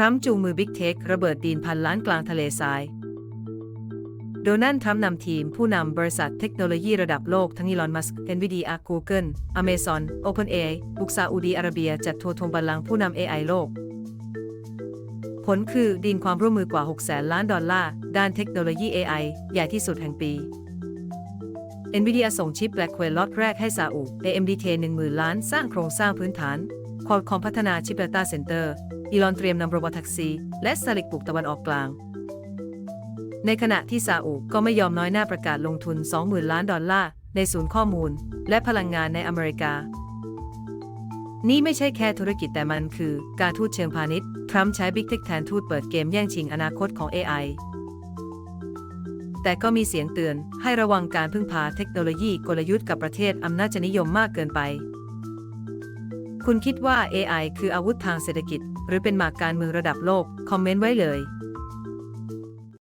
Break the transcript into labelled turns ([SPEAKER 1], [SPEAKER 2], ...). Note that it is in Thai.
[SPEAKER 1] รัมป์จูงมือบิ๊กเทคระเบิดดินพันล้านกลางทะเลทราย โดนัลด์ทรัมป์นำทีมผู้นำบริษัทเทคโนโลยีระดับโลกทั้งอีลอน มัสก์ NVIDIA Google Amazon OpenAI บุกซาอุดีอาระเบียจัดทัวร์ทงบัลลังก์ผู้นำ AI โลก ผลคือดินความร่วมมือกว่า 6 แสนล้านดอลลาร์ ด้านเทคโนโลยี AI ใหญ่ที่สุดแห่งปี NVIDIA ส่งชิป Blackwell ล็อตแรกให้ซาอุ AMD เท10,000 ล้านสร้างโครงสร้างพื้นฐาน Qualcomm พัฒนาชิป Data Center อีลอนเตรียมนำโรบอทแท็กซี่และสลิกปลูกตะวันออกกลาง ในขณะที่ซาอุก็ไม่ยอมน้อยหน้าประกาศลงทุน 20,000 ล้านดอลลาร์ในศูนย์ข้อมูล และพลังงานในอเมริกา นี่ไม่ใช่แค่ธุรกิจแต่มันคือ การทูตเชิงพาณิชย์ ทรัมป์ใช้บิ๊กเทคแทนทูตเปิดเกมแย่งชิงอนาคตของ AI แต่ก็มีเสียงเตือนให้ระวังการพึ่งพาเทคโนโลยีกลยุทธ์กับประเทศอำนาจนิยมมากเกินไป คุณคิดว่า AI คืออาวุธทางเศรษฐกิจ หรือเป็นหมากการเมืองระดับโลก คอมเมนต์ไว้เลย